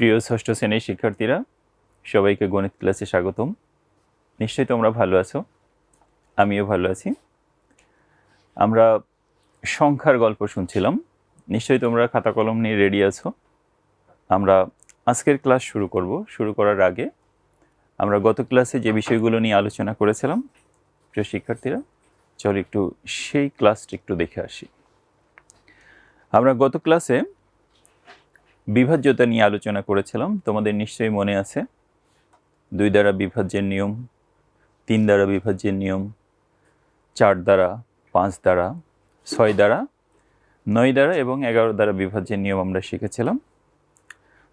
প্রিয় ষষ্ঠ শ্রেণির শিক্ষার্থীরা, সবাইকে গণিত ক্লাসে স্বাগতম। নিশ্চয়ই তোমরা ভালো আছো, আমিও ভালো আছি। আমরা সংখ্যার গল্প শুনছিলাম। নিশ্চয়ই তোমরা খাতা কলম নিয়ে রেডি আছো। আমরা আজকের ক্লাস শুরু করব। শুরু করার আগে আমরা গত ক্লাসে যে বিষয়গুলো নিয়ে আলোচনা করেছিলাম, প্রিয় শিক্ষার্থীরা, চল একটু সেই ক্লাসটি একটু দেখে আসি। আমরা গত ক্লাসে বিভাজ্যতা নিয়ে আলোচনা করেছিলাম। তোমাদের নিশ্চয়ই মনে আছে। দুই দ্বারা বিভাজ্যের নিয়ম, তিন দ্বারা বিভাজ্যের নিয়ম, চার দ্বারা, পাঁচ দ্বারা, ছয় দ্বারা, নয় দ্বারা এবং এগারো দ্বারা বিভাজ্যের নিয়ম আমরা শিখেছিলাম।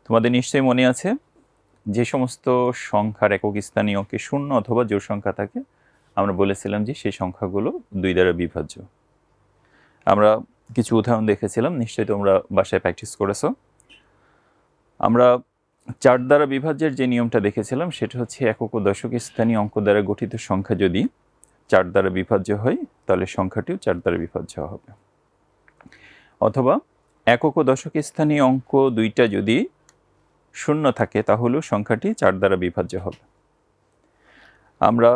তোমাদের নিশ্চয়ই মনে আছে, যে সমস্ত সংখ্যার একক স্থানীয় অঙ্কে শূন্য অথবা জোর সংখ্যা থাকে, আমরা বলেছিলাম যে সেই সংখ্যাগুলো দুই দ্বারা বিভাজ্য। আমরা কিছু উদাহরণ দেখেছিলাম, নিশ্চয়ই তোমরা বাসায় প্র্যাকটিস করেছ। আমরা চার দ্বারা বিভাজ্যের যে নিয়মটা দেখেছিলাম, সেটা হচ্ছে একক ও দশক স্থানীয় অঙ্ক দ্বারা গঠিত সংখ্যা যদি চার দ্বারা বিভাজ্য হয়, তাহলে সংখ্যাটিও চার দ্বারা বিভাজ্য হবে। অথবা একক ও দশক স্থানীয় অঙ্ক দুইটা যদি শূন্য থাকে, তাহলেও সংখ্যাটি চার দ্বারা বিভাজ্য হবে। আমরা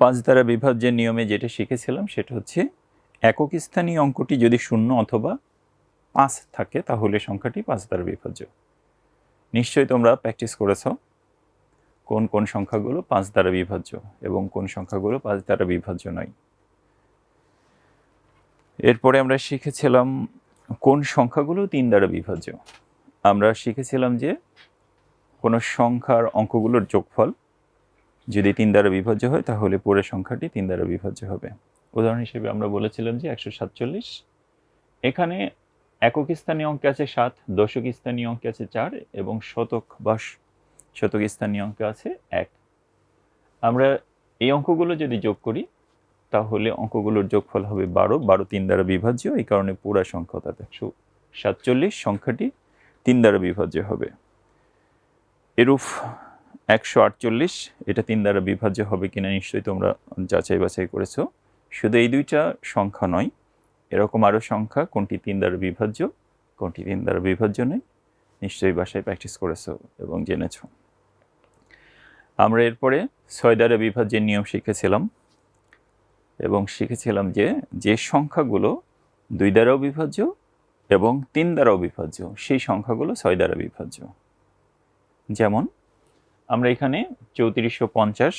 পাঁচ দ্বারা বিভাজ্যের নিয়মে যেটা শিখেছিলাম, সেটা হচ্ছে একক স্থানীয় অঙ্কটি যদি শূন্য অথবা পাঁচ থাকে, তাহলে সংখ্যাটি পাঁচ দ্বারা বিভাজ্য। নিশ্চয়ই তোমরা প্র্যাকটিস করেছ কোন কোন সংখ্যাগুলো পাঁচ দ্বারা বিভাজ্য এবং কোন সংখ্যাগুলো পাঁচ দ্বারা বিভাজ্য নয়। এরপরে আমরা শিখেছিলাম কোন সংখ্যাগুলো তিন দ্বারা বিভাজ্য। আমরা শিখেছিলাম যে কোনো সংখ্যার অঙ্কগুলোর যোগফল যদি তিন দ্বারা বিভাজ্য হয়, তাহলে পুরো সংখ্যাটি তিন দ্বারা বিভাজ্য হবে। উদাহরণ হিসেবে আমরা বলেছিলাম যে একশো সাতচল্লিশ। এখানে একক স্থানীয় অঙ্কে আছে সাত, দশক স্থানীয় অঙ্কে আছে চার এবং শতক বা শতক স্থানীয় অঙ্কে আছে এক। আমরা এই অঙ্কগুলো যদি যোগ করি, তাহলে অঙ্কগুলোর যোগফল হবে বারো বারো তিন দ্বারা বিভাজ্য, এই কারণে পুরা সংখ্যা একশো সাতচল্লিশ, সংখ্যাটি তিন দ্বারা বিভাজ্য হবে। এরূপ একশো আটচল্লিশ, এটা তিন দ্বারা বিভাজ্য হবে কিনা নিশ্চয়ই তোমরা যাচাই বাছাই করেছ। শুধু এই দুইটা সংখ্যা নয় এরকম আরও সংখ্যা, কোনটি তিন দ্বারা বিভাজ্য, কোনটি তিন দ্বারা বিভাজ্য নেই নিশ্চয়ই বাসায় প্র্যাকটিস করেছ এবং জেনেছো। আমরা এরপরে ছয় দ্বারা বিভাজ্যের নিয়ম শিখেছিলাম এবং শিখেছিলাম যে যে সংখ্যাগুলো দুই দ্বারাও বিভাজ্য এবং তিন দ্বারাও বিভাজ্য, সেই সংখ্যাগুলো ছয় দ্বারা বিভাজ্য। যেমন, আমরা এখানে চৌত্রিশশো পঞ্চাশ,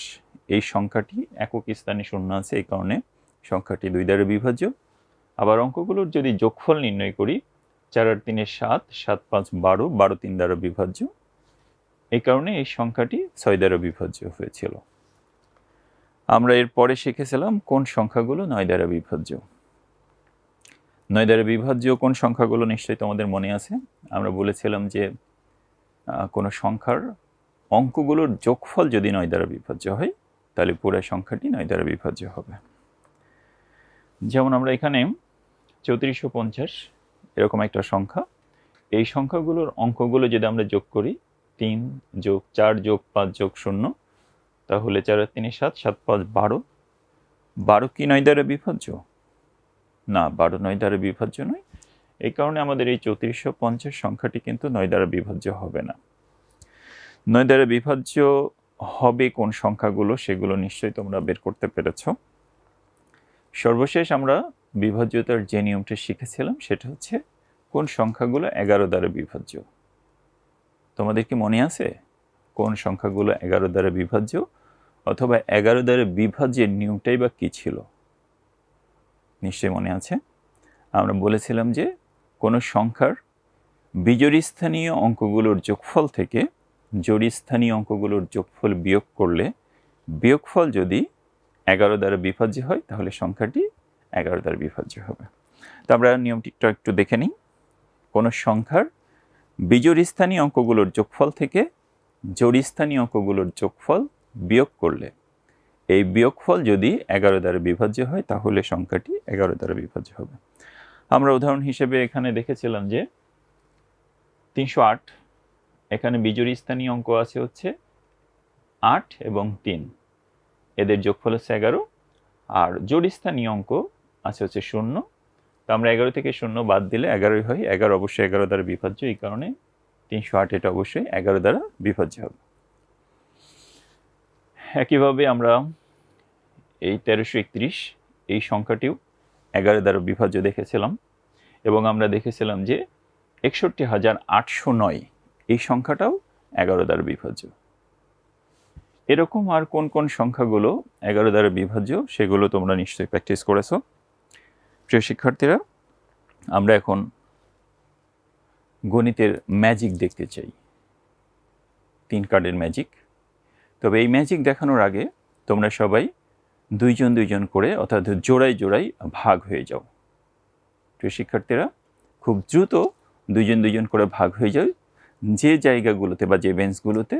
এই সংখ্যাটি একক স্থানে শূন্য আছে, এই কারণে সংখ্যাটি দুই দ্বারা বিভাজ্য। আবার অঙ্কগুলোর যদি যোগফল নির্ণয় করি, চার আর তিনে সাত সাত পাঁচ বারো বারো তিন দ্বারা বিভাজ্য। এই কারণে এই সংখ্যাটি ছয় দ্বারা বিভাজ্য হয়েছিল। আমরা এরপরে শিখেছিলাম কোন সংখ্যাগুলো নয় দ্বারা বিভাজ্য। নয় দ্বারা বিভাজ্য কোন সংখ্যাগুলো নিশ্চয়ই তোমাদের মনে আছে? আমরা বলেছিলাম যে কোনো সংখ্যার অঙ্কগুলোর যোগফল যদি নয় দ্বারা বিভাজ্য হয়, তাহলে পুরো সংখ্যাটি নয় দ্বারা বিভাজ্য হবে। যেমন আমরা এখানে চৌত্রিশশো পঞ্চাশ, এরকম একটা সংখ্যা। এই সংখ্যাগুলোর অঙ্কগুলো যদি আমরা যোগ করি, তিন যোগ চার যোগ পাঁচ যোগ শূন্য, তাহলে চার তিনে সাত সাত পাঁচ বারো। বারো কি নয় দ্বারা বিভাজ্য? না, বারো নয় দ্বারা বিভাজ্য নয়। এই কারণে আমাদের এই চৌত্রিশশো পঞ্চাশ সংখ্যাটি কিন্তু নয় দ্বারা বিভাজ্য হবে না। নয় দ্বারা বিভাজ্য হবে কোন সংখ্যাগুলো, সেগুলো নিশ্চয়ই তোমরা বের করতে পেরেছ। সর্বশেষ আমরা বিভাজ্যতার যে নিয়মটা শিখেছিলাম, সেটা হচ্ছে কোন সংখ্যাগুলো এগারো দ্বারা বিভাজ্য? তোমাদের কি মনে আছে? কোন সংখ্যাগুলো এগারো দ্বারা বিভাজ্য অথবা এগারো দ্বারা বিভাজ্যের নিয়মটাই বা কী ছিল? নিশ্চয়ই মনে আছে? আমরা বলেছিলাম যে কোনো সংখ্যার বিজোড় স্থানীয় অঙ্কগুলোর যোগফল থেকে জোড় স্থানীয় অঙ্কগুলোর যোগফল বিয়োগ করলে বিয়োগফল যদি এগারো দ্বারা বিভাজ্য হয়, তাহলে সংখ্যাটি এগারো দ্বারা বিভাজ্য হবে। তো আমরা নিয়মটি একটু দেখে নিই। কোনো সংখ্যার বিজোড় স্থানীয় অঙ্কগুলোর যোগফল থেকে জোড় স্থানীয় অঙ্কগুলোর যোগফল বিয়োগ করলে, এই বিয়োগফল যদি এগারো দ্বারা বিভাজ্য হয়, তাহলে সংখ্যাটি এগারো দ্বারা বিভাজ্য হবে। আমরা উদাহরণ হিসেবে এখানে দেখেছিলাম যে তিনশো আট, এখানে বিজোড় স্থানীয় অঙ্ক আছে হচ্ছে আট এবং তিন। এদের যোগফল হচ্ছে এগারো। আর জোড়স্থানীয় অঙ্ক আছে হচ্ছে শূন্য। তো আমরা এগারো থেকে শূন্য বাদ দিলে এগারোই হয়। এগারো অবশ্যই এগারো দ্বারা বিভাজ্য, এই কারণে তিনশো আট এটা অবশ্যই এগারো দ্বারা বিভাজ্য হবে। একইভাবে আমরা এই তেরোশো একত্রিশ, এই সংখ্যাটিও এগারো দ্বারা বিভাজ্য দেখেছিলাম এবং আমরা দেখেছিলাম যে একষট্টি হাজার আটশো নয়, এই সংখ্যাটাও এগারো দ্বারা বিভাজ্য। এরকম আর কোন কোন সংখ্যাগুলো এগারো দ্বারা বিভাজ্য, সেগুলো তোমরা নিশ্চয়ই প্র্যাকটিস করেছ। প্রিয় শিক্ষার্থীরা, আমরা এখন গণিতের ম্যাজিক দেখতে চাই। তিন কার্ডের ম্যাজিক তবে এই ম্যাজিক দেখানোর আগে তোমরা সবাই দুইজন দুইজন করে, অর্থাৎ জোড়ায় জোড়ায় ভাগ হয়ে যাও। প্রিয় শিক্ষার্থীরা, খুব দ্রুত দুইজন দুইজন করে ভাগ হয়ে যায় যে জায়গাগুলোতে বা যে বেঞ্চগুলোতে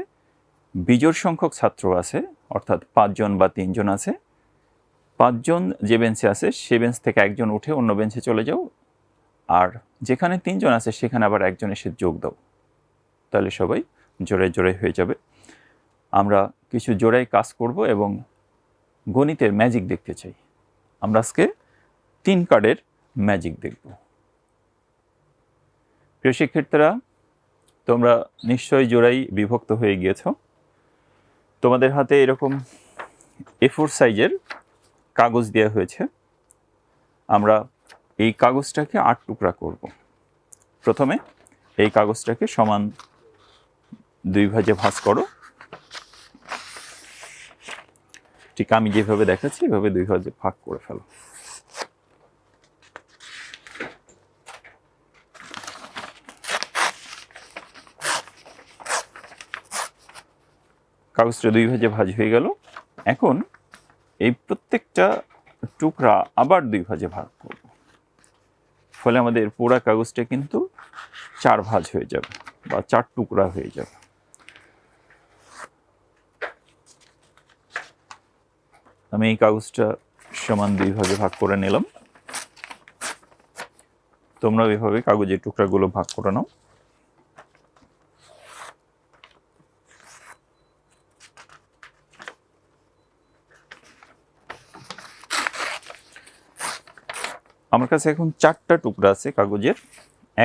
বিজোড় সংখ্যক ছাত্র আছে, অর্থাৎ পাঁচজন বা তিনজন আছে পাঁচজন যে বেঞ্চে আছে, সে বেঞ্চ থেকে একজন উঠে অন্য বেঞ্চে চলে যাও। আর যেখানে তিনজন আছে, সেখানে আবার একজন এসে যোগ দাও। তাহলে সবাই জোরে জোরে হয়ে যাবে। আমরা কিছু জোড়ায় কাজ করব এবং গণিতের ম্যাজিক দেখতে চাই। আমরা আজকে তিন কার্ডের ম্যাজিক দেখব। প্রিয় শিক্ষার্থীরা, তোমরা নিশ্চয়ই জোড়াই বিভক্ত হয়ে গিয়েছ। তোমাদের হাতে এরকম এ ফোর সাইজের কাগজ দেওয়া হয়েছে। আমরা এই কাগজটাকে আট টুকরা করব। প্রথমে এই কাগজটাকে সমান দুই ভাজে ভাঁজ করো। ঠিক আমি যেভাবে দেখাচ্ছি, এভাবে দুই ভাজে ভাগ করে ফেলো। কাগজটা দুই ভাজে ভাজ হয়ে গেল। এখন এই প্রত্যেকটা টুকরা আবার দুই ভাজে ভাগ করব। ফলে আমাদের পোড়া কাগজটা কিন্তু চার ভাজ হয়ে যাবে বা চার টুকরা হয়ে যাবে। আমি এই কাগজটা সমান দুই ভাগে ভাগ করে নিলাম। তোমরা এভাবে কাগজের টুকরাগুলো ভাগ করে নাও। আমার কাছে এখন চারটা টুকরা আছে কাগজের।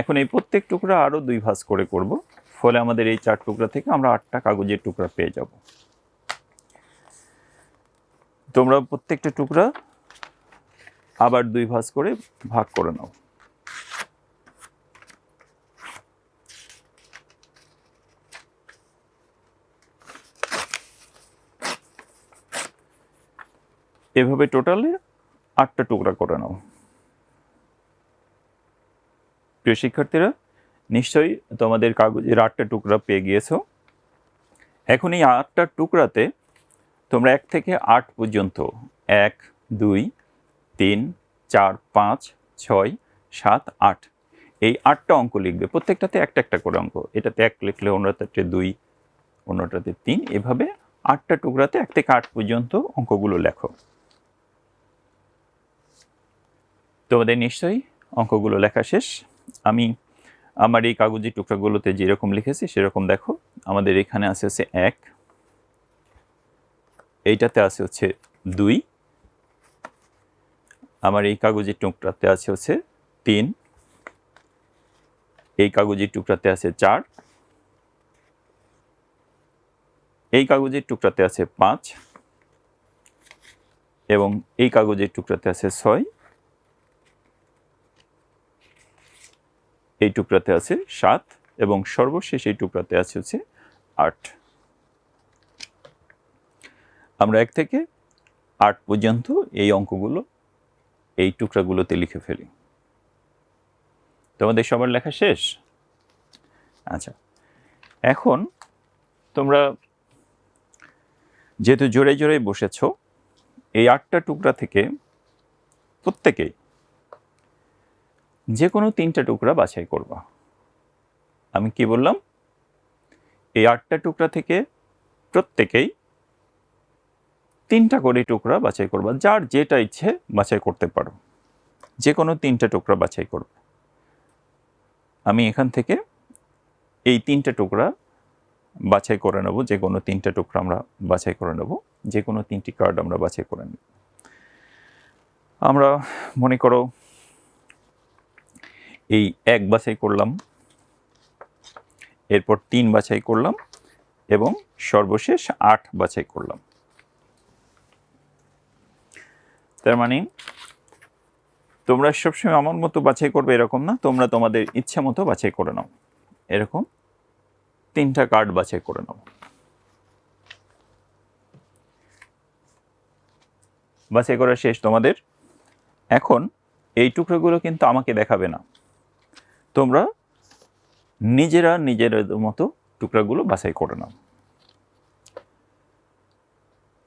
এখন এই প্রত্যেক টুকরা আরও দুই ভাঁজ করে করব। ফলে আমাদের এই চার টুকরা থেকে আমরা আটটা কাগজের টুকরা পেয়ে যাব। তোমরা প্রত্যেকটা টুকরা আবার দুই ভাঁজ করে ভাগ করে নাও। এভাবে টোটালে আটটা টুকরা করে নাও। প্রিয় শিক্ষার্থীরা, নিশ্চয়ই তোমাদের কাগজের আটটা টুকরা পেয়ে গিয়েছো। এখন এই আটটা টুকরাতে তোমরা এক থেকে আট পর্যন্ত, এক, দুই, তিন, চার, পাঁচ, ছয়, সাত, আট, এই আটটা অঙ্ক লিখবে। প্রত্যেকটাতে একটা একটা করে অঙ্ক। এটাতে এক লিখলে অন্যটাতে দুই, অন্যটাতে তিন, এভাবে আটটা টুকরাতে এক থেকে আট পর্যন্ত অঙ্কগুলো লেখো। তোমাদের নিশ্চয়ই অঙ্কগুলো লেখা শেষ। আমি আমার এই কাগজের টুকরাগুলোতে যেরকম লিখেছি, সেরকম দেখো। আমাদের এখানে আছে হচ্ছে এক, এইটাতে আছে হচ্ছে দুই, আমার এই কাগজের টুকরাতে আছে হচ্ছে তিন, এই কাগজের টুকরাতে আছে চার, এই কাগজের টুকরাতে আছে পাঁচ এবং এই কাগজের টুকরাতে আছে ছয়। এই টুকরাতে আছে সাত এবং সর্বশেষ এই টুকরাতে আছে হচ্ছে আট। আমরা এক থেকে আট পর্যন্ত এই অঙ্কগুলো, এই টুকরাগুলোতে লিখে ফেলি। তোমাদের সবার লেখা শেষ? আচ্ছা। এখন তোমরা যেহেতু জোরে জোরে বসেছ, এই আটটা টুকরা থেকে প্রত্যেকেই যে কোনো তিনটা টুকরা বাছাই করবা। আমি কি বললাম? এই আটটা টুকরা থেকে প্রত্যেকেই তিনটা করে টুকরা বাছাই করবা, যার যেটা ইচ্ছে বাছাই করতে পারো। যে কোনো তিনটা টুকরা বাছাই করবে। আমি এখান থেকে এই তিনটা টুকরা বাছাই করে নেব যে কোনো তিনটা টুকরা আমরা বাছাই করে নেব যে কোনো তিনটি কার্ড আমরা বাছাই করে নেব। আমরা মনে করো এই এক বাছাই করলাম। এরপর তিন বাছাই করলাম এবং সর্বশেষ আট বাছাই করলাম। তার মানে তোমরা সবসময় আমার মতো বাছাই করবে এরকম না, তোমরা তোমাদের ইচ্ছা মতো বাছাই করে নাও। এরকম তিনটা কার্ড বাছাই করে নাও। বাছাই করা শেষ তোমাদের। এখন এই টুকরোগুলো কিন্তু আমাকে দেখাবে না। তোমরা নিজেরা নিজের মতো টুকরাগুলো বাছাই করে নাও।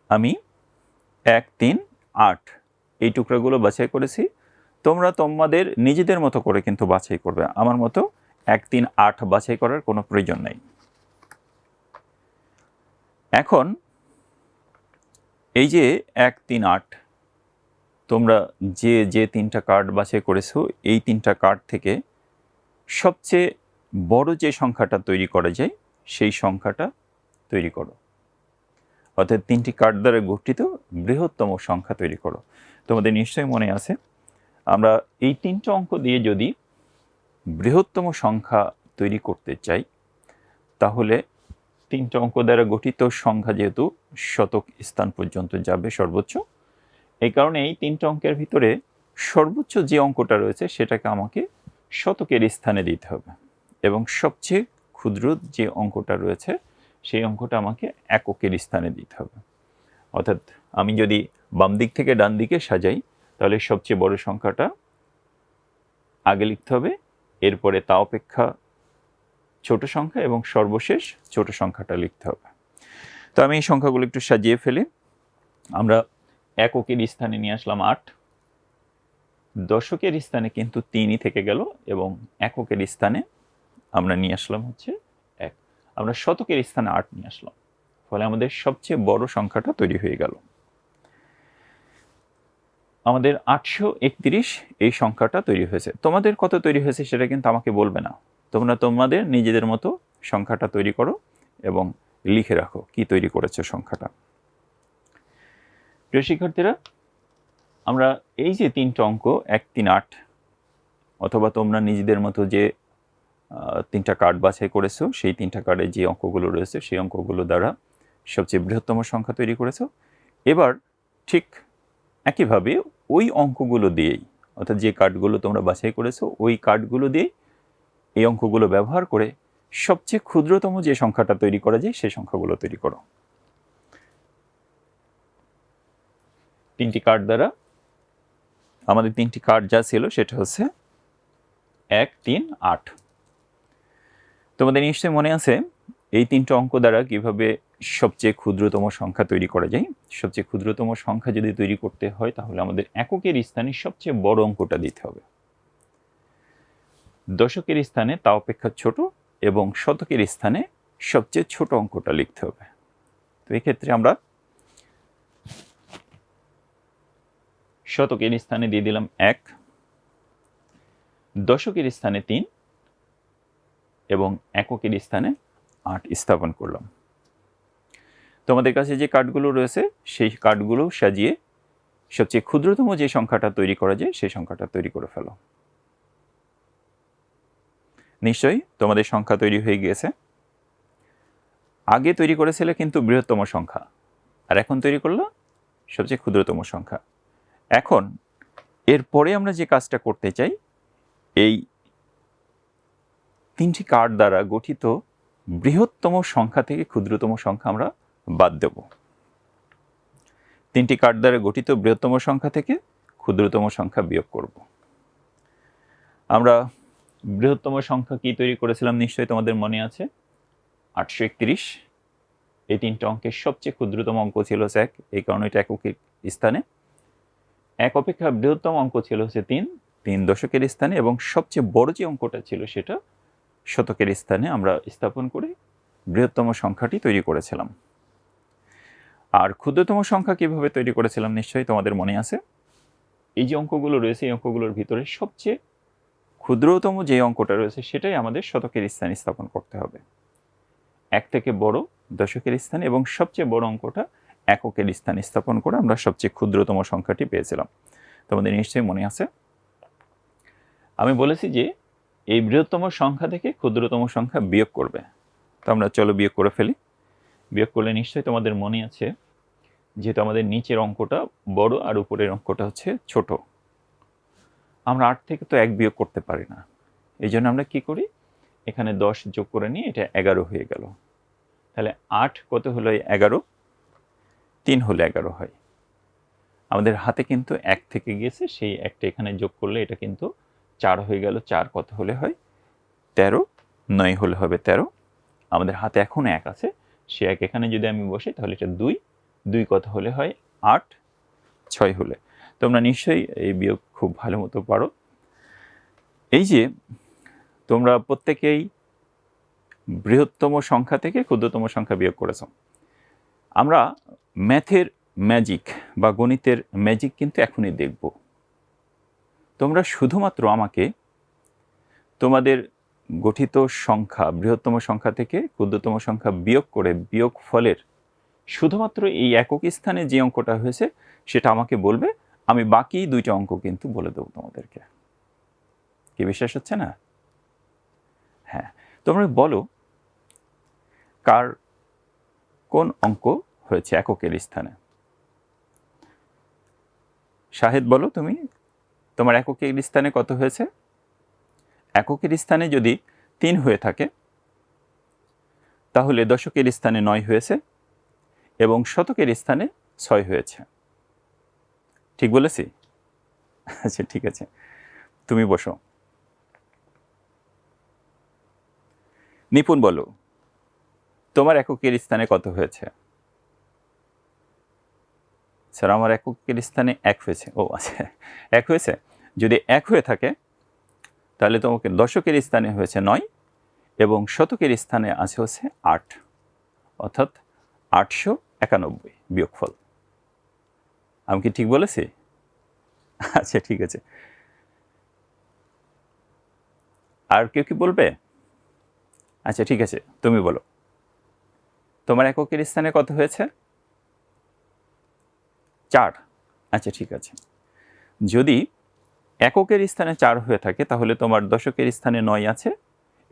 আমি এক, তিন, আট এই টুকরাগুলো বাছাই করেছি। তোমরা তোমাদের নিজেদের মতো করে কিন্তু বাছাই করবে। আমার মতো এক, তিন, আট বাছাই করার কোনো প্রয়োজন নেই। এখন এই যে এক, তিন, আট, তোমরা যে যে তিনটা কার্ড বাছাই করেছ, এই তিনটা কার্ড থেকে সবচেয়ে বড় যে সংখ্যাটা তৈরি করা যায়, সেই সংখ্যাটা তৈরি করো। অর্থাৎ তিনটি কার্ড দ্বারা গঠিত বৃহত্তম সংখ্যা তৈরি করো। তোমাদের নিশ্চয়ই মনে আছে, আমরা এই তিনটা অঙ্ক দিয়ে যদি বৃহত্তম সংখ্যা তৈরি করতে চাই, তাহলে তিনটা অঙ্ক দ্বারা গঠিত সংখ্যা যেহেতু শতক স্থান পর্যন্ত যাবে সর্বোচ্চ, এই কারণে এই তিনটা অঙ্কের ভিতরে সর্বোচ্চ যে অঙ্কটা রয়েছে সেটাকে আমাকে শতকের স্থানে দিতে হবে। এবং সবচেয়ে ক্ষুদ্র যে অঙ্কটা রয়েছে, সেই অঙ্কটা আমাকে এককের স্থানে দিতে হবে। অর্থাৎ আমি যদি বাম দিক থেকে ডান দিকে সাজাই, তাহলে সবচেয়ে বড় সংখ্যাটা আগে লিখতে হবে। এরপরে তা অপেক্ষা ছোট সংখ্যা এবং সর্বশেষ ছোট সংখ্যাটা লিখতে হবে। তো আমি এই সংখ্যাগুলো একটু সাজিয়ে ফেলি। আমরা এককের স্থানে নিয়ে আসলাম আট। দশকের স্থানে কিন্তু তিনই থেকে গেল এবং এককের স্থানে আমরা নিয়ে আসলাম হচ্ছে এক। আমরা শতকের স্থানে আট নিয়ে আসলাম। ফলে আমাদের সবচেয়ে বড় সংখ্যাটা তৈরি হয়ে গেল। আমাদের আটশো একত্রিশ এই সংখ্যাটা তৈরি হয়েছে। তোমাদের কত তৈরি হয়েছে সেটা কিন্তু আমাকে বলবে না। তোমরা তোমাদের নিজেদের মতো সংখ্যাটা তৈরি করো এবং লিখে রাখো কি তৈরি করেছে সংখ্যাটা। প্রিয় শিক্ষার্থীরা আমরা এই যে তিনটা অঙ্ক, এক, তিন, আট, অথবা তোমরা নিজেদের মতো যে তিনটা কার্ড বাছাই করেছ, সেই তিনটা কার্ডে যে অঙ্কগুলো রয়েছে, সেই অঙ্কগুলো দ্বারা সবচেয়ে বৃহত্তম সংখ্যা তৈরি করেছ। এবার ঠিক একইভাবে ওই অঙ্কগুলো দিয়েই, অর্থাৎ যে কার্ডগুলো তোমরা বাছাই করেছ, ওই কার্ডগুলো দিয়েই এই অঙ্কগুলো ব্যবহার করে সবচেয়ে ক্ষুদ্রতম যে সংখ্যাটা তৈরি করা যায়, সেই সংখ্যাগুলো তৈরি করো। তিনটি কার্ড দ্বারা আমাদের তিনটি কার্ড যা ছিল সেটা হচ্ছে এক, তিন, আট। তোমাদের নিশ্চয়ই মনে আছে, এই তিনটা অঙ্ক দ্বারা কীভাবে সবচেয়ে ক্ষুদ্রতম সংখ্যা তৈরি করা যায়? সবচেয়ে ক্ষুদ্রতম সংখ্যা যদি তৈরি করতে হয়, তাহলে আমাদের এককের স্থানে সবচেয়ে বড় অঙ্কটা দিতে হবে। দশকের স্থানে তা অপেক্ষা ছোট এবং শতকের স্থানে সবচেয়ে ছোট অঙ্কটা লিখতে হবে। তো এক্ষেত্রে আমরা শতকের স্থানে দিয়ে দিলাম এক, দশকের স্থানে তিন এবং এককের স্থানে আট স্থাপন করলাম। তোমাদের কাছে যে কার্ডগুলো রয়েছে, সেই কার্ডগুলো সাজিয়ে সবচেয়ে ক্ষুদ্রতম যে সংখ্যাটা তৈরি করা যায়, সেই সংখ্যাটা তৈরি করে ফেলো। নিশ্চয়ই তোমাদের সংখ্যা তৈরি হয়ে গিয়েছে। আগে তৈরি করেছিলে কিন্তু বৃহত্তম সংখ্যা, আর এখন তৈরি করল সবচেয়ে ক্ষুদ্রতম সংখ্যা। এখন এরপরে আমরা যে কাজটা করতে চাই, এই তিনটি কার্ড দ্বারা গঠিত বৃহত্তম সংখ্যা থেকে ক্ষুদ্রতম সংখ্যা আমরা বাদ দেব। তিনটি কার্ড দ্বারা গঠিত বৃহত্তম সংখ্যা থেকে ক্ষুদ্রতম সংখ্যা বিয়োগ করব। আমরা বৃহত্তম সংখ্যা কি তৈরি করেছিলাম নিশ্চয়ই তোমাদের মনে আছে। আটশো একত্রিশ, এই তিনটা অঙ্কের সবচেয়ে ক্ষুদ্রতম অঙ্ক ছিল এক এই কারণে এটা এককের স্থানে। এক অপেক্ষা বৃহত্তম অঙ্ক ছিল হচ্ছে তিন। তিন দশকের স্থানে এবং সবচেয়ে বড় যে অঙ্কটা ছিল সেটা শতকের স্থানে আমরা স্থাপন করে বৃহত্তম সংখ্যাটি তৈরি করেছিলাম। আর ক্ষুদ্রতম সংখ্যা কীভাবে তৈরি করেছিলাম নিশ্চয়ই তোমাদের মনে আছে। এই যে অঙ্কগুলো রয়েছে, এই অঙ্কগুলোর ভিতরে সবচেয়ে ক্ষুদ্রতম যে অঙ্কটা রয়েছে সেটাই আমাদের শতকের স্থানে স্থাপন করতে হবে। এক থেকে বড় দশকের স্থানে এবং সবচেয়ে বড় অঙ্কটা এককের স্থানে স্থাপন করে আমরা সবচেয়ে ক্ষুদ্রতম সংখ্যাটি পেয়েছিলাম। তোমাদের নিশ্চয়ই মনে আছে? আমি বলেছি যে এই বৃহত্তম সংখ্যা থেকে ক্ষুদ্রতম সংখ্যা বিয়োগ করবে। তো আমরা চলো বিয়োগ করে ফেলি। বিয়োগ করলে নিশ্চয়ই তোমাদের মনে আছে যেহেতু আমাদের নিচের অঙ্কটা বড় আর উপরের অঙ্কটা হচ্ছে ছোট। আমরা আট থেকে তো এক বিয়োগ করতে পারি না। এই জন্য আমরা কি করি? এখানে দশ যোগ করে নিয়ে এটা এগারো হয়ে গেল। তাহলে আট কত হলো? এগারো। তিন হলে এগারো হয়। আমাদের হাতে কিন্তু এক থেকে গিয়েছে, সেই একটা এখানে যোগ করলে এটা কিন্তু চার হয়ে গেল, চার কত হলে হয়? তেরো, নয় হলে হবে তেরো। আমাদের হাতে এখন এক আছে, সে এক এখানে যদি আমি বসে তাহলে এটা দুই দুই কত হলে হয়? আট, ছয় হলে। তোমরা নিশ্চয়ই এই বিয়োগ খুব ভালো মতো পারো। এই যে তোমরা প্রত্যেকেই বৃহত্তম সংখ্যা থেকে ক্ষুদ্রতম সংখ্যা বিয়োগ করেছ। আমরা ম্যাথের ম্যাজিক বা গণিতের ম্যাজিক কিন্তু এখনই দেখব। তোমরা শুধুমাত্র আমাকে তোমাদের গঠিত সংখ্যা, বৃহত্তম সংখ্যা থেকে ক্ষুদ্রতম সংখ্যা বিয়োগ করে বিয়োগ ফলের শুধুমাত্র এই একক স্থানে যে অঙ্কটা হয়েছে সেটা আমাকে বলবে, আমি বাকি দুইটা অঙ্ক কিন্তু বলে দেবো তোমাদেরকে। কি বিশ্বাস হচ্ছে না? হ্যাঁ তোমরা বলো, কার কোন অঙ্ক হয়েছে এককের স্থানে? শাহেদ, বলো তুমি, তোমার এককের স্থানে কত হয়েছে? এককের স্থানে যদি তিন হয়ে থাকে, তাহলে দশকের স্থানে নয় হয়েছে এবং শতকের স্থানে ছয় হয়েছে। ঠিক বলেছি? আচ্ছা ঠিক আছে। তুমি বসো। নিপুণ বলো। তোমার এককের স্থানে কত হয়েছে? স্যার, আমার এককের স্থানে এক হয়েছে। ও আচ্ছা এক হয়েছে? যদি এক হয়ে থাকে, তাহলে তোমাকে দশকের স্থানে হয়েছে নয় এবং শতকের স্থানে আছে হচ্ছে আট। অর্থাৎ আটশো একানব্বই বিয়োগফল। আমি কি ঠিক বলেছি? আচ্ছা ঠিক আছে। আর কেউ কি বলবে? আচ্ছা ঠিক আছে, তুমি বলো। তোমার এককের স্থানে কত হয়েছে? চার। আচ্ছা ঠিক আছে। যদি এককের স্থানে চার হয়ে থাকে, তাহলে তোমার দশকের স্থানে নয় আছে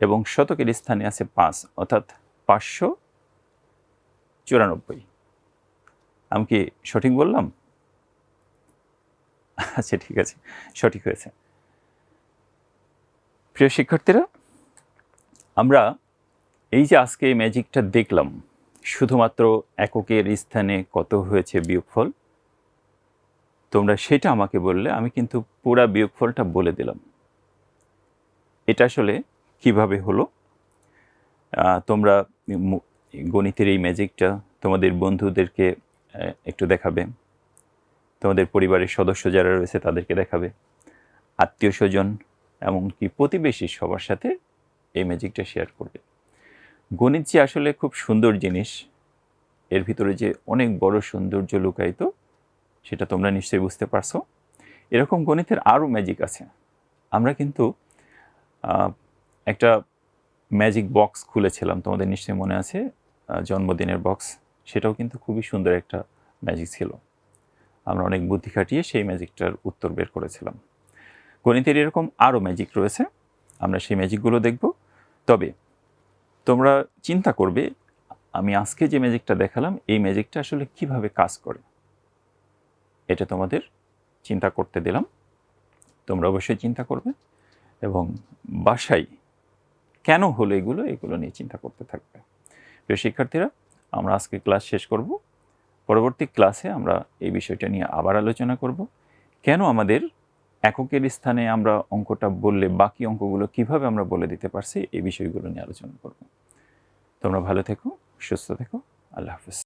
এবং শতকের স্থানে আছে পাঁচ, অর্থাৎ পাঁচশো চুরানব্বই। আমি কি সঠিক বললাম? আচ্ছা ঠিক আছে। সঠিক হয়েছে। প্রিয় শিক্ষার্থীরা, আমরা এই যে আজকে এই ম্যাজিকটা দেখলাম শুধুমাত্র এককের স্থানে কত হয়েছে বিয়োগফল? তোমরা সেটা আমাকে বললে, আমি কিন্তু পুরা বিয়োগফলটা বলে দিলাম। এটা আসলে কীভাবে হলো? তোমরা গণিতের এই ম্যাজিকটা তোমাদের বন্ধুদেরকে একটু দেখাবে। তোমাদের পরিবারের সদস্য যারা রয়েছে তাদেরকে দেখাবে। আত্মীয় স্বজন, এমনকি প্রতিবেশী সবার সাথে এই ম্যাজিকটা শেয়ার করবে। গণিত যে আসলে খুব সুন্দর জিনিস। এর ভিতরে যে অনেক বড় সৌন্দর্য লুকায়িত, সেটা তোমরা নিশ্চয়ই বুঝতে পারছ। এরকম গণিতের আরও ম্যাজিক আছে। আমরা কিন্তু একটা ম্যাজিক বক্স খুলেছিলাম, তোমাদের নিশ্চয়ই মনে আছে জন্মদিনের বক্স সেটাও কিন্তু খুবই সুন্দর একটা ম্যাজিক ছিল। আমরা অনেক বুদ্ধি খাটিয়ে সেই ম্যাজিকটার উত্তর বের করেছিলাম। গণিতের এরকম আরও ম্যাজিক রয়েছে। আমরা সেই ম্যাজিকগুলো দেখব। তবে তোমরা চিন্তা করবে, আমি আজকে যে ম্যাজিকটা দেখালাম, এই ম্যাজিকটা আসলে কীভাবে কাজ করে? এটা তোমাদের চিন্তা করতে দিলাম। তোমরা অবশ্যই চিন্তা করবে এবং বাসায় কেন হলো এগুলো এগুলো নিয়ে চিন্তা করতে থাকবে। প্রিয় শিক্ষার্থীরা, আমরা আজকে ক্লাস শেষ করব। পরবর্তী ক্লাসে আমরা এই বিষয়টা নিয়ে আবার আলোচনা করব। কেন আমাদের এককের স্থানে আমরা অঙ্কটা বললে বাকি অঙ্কগুলো কীভাবে আমরা বলে দিতে পারছি, এই বিষয়গুলো নিয়ে আলোচনা করব। তোমরা ভালো থেকো, সুস্থ থেকো, আল্লাহ হাফিজ।